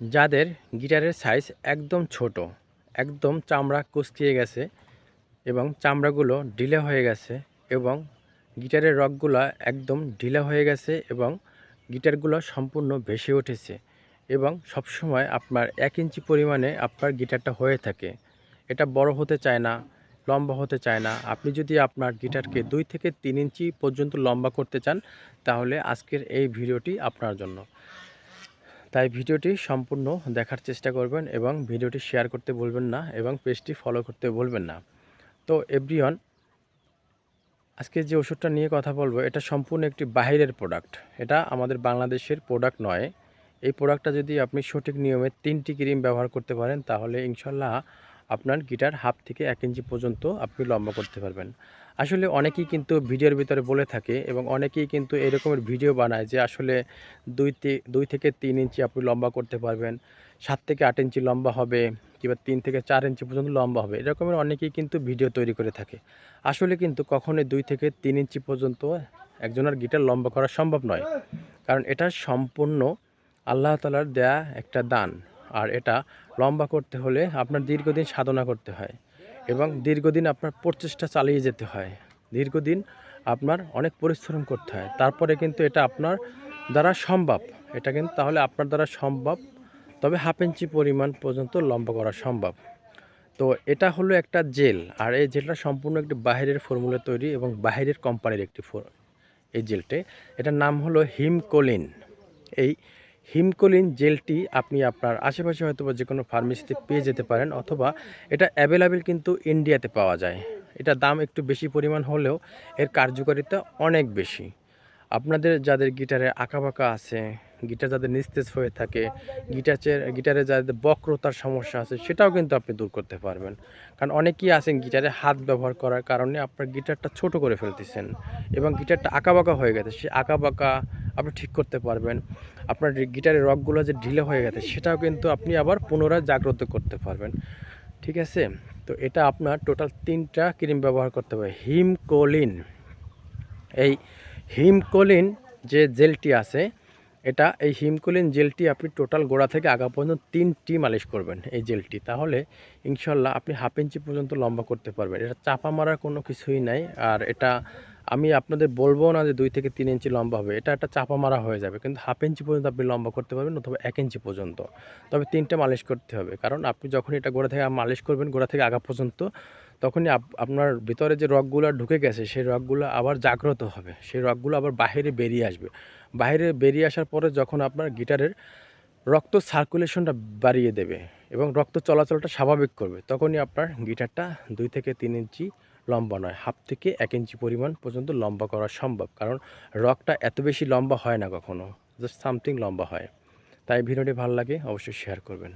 যাদের গিটারের সাইজ একদম ছোট, একদম চামড়া কুচকিয়ে গেছে এবং চামড়াগুলো ঢিলে হয়ে গেছে এবং গিটারের রগগুলো একদম ঢিলা হয়ে গেছে এবং গিটারগুলো সম্পূর্ণ ভেসে উঠেছে এবং সবসময় আপনার এক ইঞ্চি পরিমাণে আপনার গিটারটা হয়ে থাকে। এটা বড় হতে চায় না, লম্বা হতে চায় না। আপনি যদি আপনার গিটারকে দুই থেকে তিন ইঞ্চি পর্যন্ত লম্বা করতে চান, তাহলে আজকের এই ভিডিওটি আপনার জন্য। তাই ভিডিওটি সম্পূর্ণ দেখার চেষ্টা করবেন এবং ভিডিওটি শেয়ার করতে বলবেন না এবং পেজটি ফলো করতে বলবেন না। তো, এভরিওয়ান, আজকে যে ওষুধটা নিয়ে কথা বলব, এটা সম্পূর্ণ একটি বাহিরের প্রোডাক্ট এটা আমাদের বাংলাদেশের প্রোডাক্ট নয়। এই প্রোডাক্টটা যদি আপনি সঠিক নিয়মে তিনটি ক্রিম ব্যবহার করতে পারেন, তাহলে ইনশাল্লাহ আপনার গিটার হাফ থেকে এক ইঞ্চি পর্যন্ত আপনি লম্বা করতে পারবেন। আসলে অনেকেই কিন্তু ভিডিওর ভিতরে বলে থাকে এবং অনেকেই কিন্তু এরকমের ভিডিও বানায় যে আসলে দুই দুই থেকে তিন ইঞ্চি আপনি লম্বা করতে পারবেন, সাত থেকে আট ইঞ্চি লম্বা হবে কিংবা তিন থেকে চার ইঞ্চি পর্যন্ত লম্বা হবে, এরকমের অনেকেই কিন্তু ভিডিও তৈরি করে থাকে। আসলে কিন্তু কখনোই দুই থেকে তিন ইঞ্চি পর্যন্ত একজনের গিটার লম্বা করা সম্ভব নয়। কারণ এটা সম্পূর্ণ আল্লাহ তালার দেয়া একটা দান। আর এটা লম্বা করতে হলে আপনার দীর্ঘদিন সাধনা করতে হয় এবং দীর্ঘদিন আপনার প্রচেষ্টা চালিয়ে যেতে হয়। দীর্ঘদিন আপনার অনেক পরিশ্রম করতে হয়। তারপরে কিন্তু এটা আপনার দ্বারা সম্ভব। এটা কিন্তু তাহলে আপনার দ্বারা সম্ভব, তবে হাফ ইঞ্চি পরিমাণ পর্যন্ত লম্বা করা সম্ভব। তো এটা হলো একটা জেল। আর এই জেলটা সম্পূর্ণ একটি বাইরের ফর্মুলা তৈরি এবং বাইরের কোম্পানির একটি এই জেলটি। এটার নাম হলো হিমকোলিন। এই হিমকোলিন জেলটি আপনি আপনার আশেপাশে হয়তো বা যে কোনো ফার্মেসিতে পেয়ে যেতে পারেন অথবা এটা অ্যাভেলেবেল কিন্তু ইন্ডিয়াতে পাওয়া যায়। এটা দাম একটু বেশি পরিমাণ হলেও এর কার্যকারিতা অনেক বেশি। আপনাদের যাদের গিটারে আঁকাবাঁকা আছে, গিটার যাদের নিস্তেজ হয়ে থাকে গিটারের গিটারে যাদের বক্রতার সমস্যা আছে, সেটাও কিন্তু আপনি দূর করতে পারবেন। কারণ অনেকেই আছেন গিটারে হাত ব্যবহার করার কারণে আপনার গিটারটা ছোট করে ফেলতেছেন এবং গিটারটা আঁকাবাঁকা হয়ে গেছে। সে আঁকাবাঁকা আপনি ঠিক করতে পারবেন। আপনার গিটারের রকগুলো যে ঢিলে হয়ে গেছে, সেটাও কিন্তু আপনি আবার পুনরায় জাগ্রত করতে পারবেন। ঠিক আছে? তো এটা আপনার টোটাল তিনটা ক্রিম ব্যবহার করতে হবে। হিমকোলিন। এই হিমকোলিন যে জেলটি আছে এটা এই হিমকোলিন জেলটি আপনি টোটাল গোড়া থেকে আগা পর্যন্ত তিনটি মালিশ করবেন এই জেলটি। তাহলে ইনশাল্লাহ আপনি হাফ ইঞ্চি পর্যন্ত লম্বা করতে পারবেন। এটা চাপা মারার কোনো কিছুই নাই। আর এটা আমি আপনাদের বলব না যে দুই থেকে তিন ইঞ্চি লম্বা হবে। এটা একটা চাপা মারা হয়ে যাবে। কিন্তু হাফ ইঞ্চি পর্যন্ত আপনি লম্বা করতে পারবেন অথবা এক ইঞ্চি পর্যন্ত। তবে তিনটে মালিশ করতে হবে। কারণ আপনি যখন এটা গোড়া থেকে মালিশ করবেন, গোড়া থেকে আগা পর্যন্ত, তখনই আপ- আপনার ভিতরে যে রগগুলো ঢুকে গেছে, সেই রগগুলো আবার জাগ্রত হবে। সেই রগগুলো আবার বাইরে বেরিয়ে আসবে। বাইরে বেরিয়ে আসার পরে যখন আপনার গিটারের রক্ত সার্কুলেশনটা বাড়িয়ে দেবে এবং রক্ত চলাচলটা স্বাভাবিক করবে, তখনই আপনার গিটারটা দুই থেকে তিন ইঞ্চি লম্বা নয়, হাফ থেকে এক ইঞ্চি পরিমাণ পর্যন্ত লম্বা করা সম্ভব। কারণ রকটা এত বেশি লম্বা হয় না কখনো জাস্ট সামথিং লম্বা হয়। তাই ভিডিওটি ভালো লাগে, অবশ্যই শেয়ার করবেন।